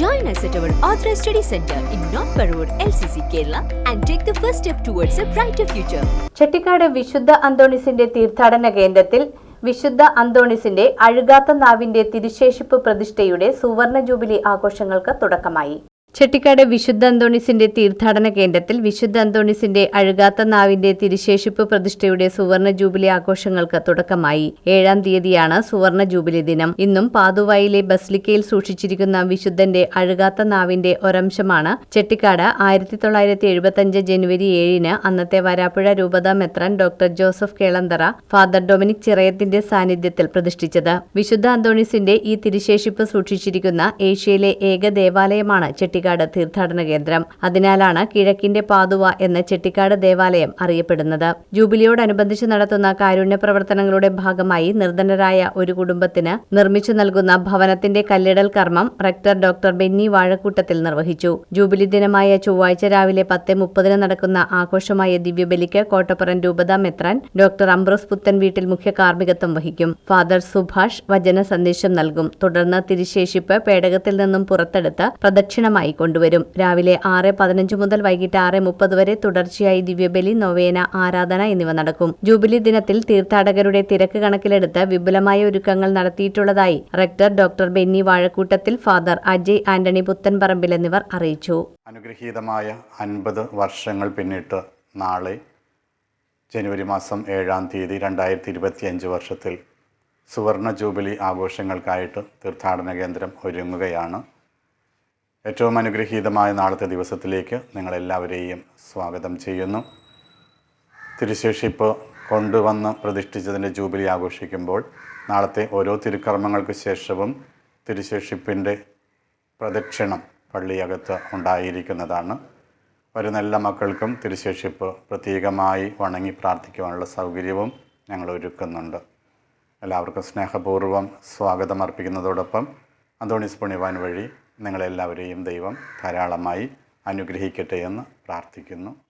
Join us at our Authorized Study Center in North Parur, LCC, Kerala, and take the first step towards a brighter future. Chettikkad വിശുദ്ധ അന്തോണിസിന്റെ തീർത്ഥാടന കേന്ദ്രത്തിൽ വിശുദ്ധ അന്തോണിസിന്റെ അഴുകാത്ത നാവിന്റെ തിരുശേഷിപ്പ് പ്രതിഷ്ഠയുടെ സുവർണ jubilee ആഘോഷങ്ങൾക്ക് തുടക്കമായി ചെട്ടിക്കാട് വിശുദ്ധ അന്തോണിസിന്റെ തീർത്ഥാടന കേന്ദ്രത്തിൽ വിശുദ്ധ അന്തോണിസിന്റെ അഴുകാത്ത നാവിന്റെ തിരുശേഷിപ്പ് പ്രതിഷ്ഠയുടെ സുവർണ ജൂബിലി ആഘോഷങ്ങൾക്ക് തുടക്കമായി. ഏഴാം തീയതിയാണ് സുവർണ ജൂബിലി ദിനം. ഇന്നും പാതുവായിലെ ബസ്ലിക്കയിൽ സൂക്ഷിച്ചിരിക്കുന്ന വിശുദ്ധന്റെ അഴുകാത്ത നാവിന്റെ ഒരംശമാണ് ചെട്ടിക്കാട് ആയിരത്തി തൊള്ളായിരത്തി എഴുപത്തിയഞ്ച് ജനുവരി ഏഴിന് അന്നത്തെ വരാപ്പുഴ രൂപത മെത്രൻ doctor Joseph Kelanthara father Dominic ചിറയത്തിന്റെ സാന്നിധ്യത്തിൽ പ്രതിഷ്ഠിച്ചത്. വിശുദ്ധ അന്തോണിസിന്റെ ഈ തിരുശേഷിപ്പ് സൂക്ഷിച്ചിരിക്കുന്ന ഏഷ്യയിലെ ഏക ദേവാലയമാണ് ചെട്ടിക്കാട് തീർത്ഥാടന കേന്ദ്രം. അതിനാലാണ് കിഴക്കിന്റെ പാതുവ എന്ന ചെട്ടിക്കാട് ദേവാലയം അറിയപ്പെടുന്നത്. ജൂബിലിയോടനുബന്ധിച്ച് നടത്തുന്ന കാരുണ്യ പ്രവർത്തനങ്ങളുടെ ഭാഗമായി നിർധനരായ ഒരു കുടുംബത്തിന് നിർമ്മിച്ചു നൽകുന്ന ഭവനത്തിന്റെ കല്ലിടൽ കർമ്മം റെക്ടർ ഡോക്ടർ ബെന്നി വാഴക്കൂട്ടത്തിൽ നിർവഹിച്ചു. ജൂബിലി ദിനമായ ചൊവ്വാഴ്ച രാവിലെ പത്ത് മുപ്പതിന് നടക്കുന്ന ആഘോഷമായ ദിവ്യബലിക്ക് കോട്ടപ്പുറം രൂപത മെത്രാൻ ഡോക്ടർ അംബ്രോസ് പുത്തൻ വീട്ടിൽ മുഖ്യ കാർമ്മികത്വം വഹിക്കും. ഫാദർ സുഭാഷ് വചന സന്ദേശം നൽകും. തുടർന്ന് തിരിശേഷിപ്പ് പേടകത്തിൽ നിന്നും പുറത്തെടുത്ത് പ്രദക്ഷിണമായി കൊണ്ടുവരും. രാവിലെ ആറ് പതിനഞ്ച് മുതൽ വൈകിട്ട് ആറ് മുപ്പത് വരെ തുടർച്ചയായി ദിവ്യബലി നൊവേന ആരാധന എന്നിവ നടക്കും. ജൂബിലി ദിനത്തിൽ തീർത്ഥാടകരുടെ തിരക്ക് കണക്കിലെടുത്ത് വിപുലമായ ഒരുക്കങ്ങൾ നടത്തിയിട്ടുള്ളതായി rector doctor Benny Vazhakkoottathil father Ajay Antony Puthenparambil എന്നിവർ അറിയിച്ചു. അനുഗ്രഹീതമായ അൻപത് വർഷങ്ങൾ പിന്നിട്ട് നാളെ ജനുവരി മാസം ഏഴാം തീയതി രണ്ടായിരത്തി ഇരുപത്തി അഞ്ച് വർഷത്തിൽ സുവർണ ജൂബിലി ആഘോഷങ്ങൾക്കായിട്ട് തീർത്ഥാടന കേന്ദ്രം ഒരുങ്ങുകയാണ്. ഏറ്റവും അനുഗ്രഹീതമായ നാളത്തെ ദിവസത്തിലേക്ക് നിങ്ങളെല്ലാവരെയും സ്വാഗതം ചെയ്യുന്നു. തിരുശേഷിപ്പ് കൊണ്ടുവന്ന് പ്രതിഷ്ഠിച്ചതിന്റെ ജൂബിലി ആഘോഷിക്കുമ്പോൾ നാളത്തെ ഓരോ തിരുക്കർമ്മങ്ങൾക്ക് ശേഷവും തിരുശേഷിപ്പിന്റെ പ്രദക്ഷിണം പള്ളിയകത്ത് ഉണ്ടായിരിക്കുന്നതാണ്. വരുന്ന എല്ലാ മക്കൾക്കും തിരുശേഷിപ്പ് പ്രത്യേകമായി വണങ്ങി പ്രാർത്ഥിക്കുവാനുള്ള സൗകര്യവും ഞങ്ങൾ ഒരുക്കുന്നുണ്ട്. എല്ലാവർക്കും സ്നേഹപൂർവം സ്വാഗതം അർപ്പിക്കുന്നതോടൊപ്പം അന്തോണിസ് പുണ്യവാൻ വഴി നിങ്ങളെല്ലാവരെയും ദൈവം ധാരാളമായി അനുഗ്രഹിക്കട്ടെ എന്ന് പ്രാർത്ഥിക്കുന്നു.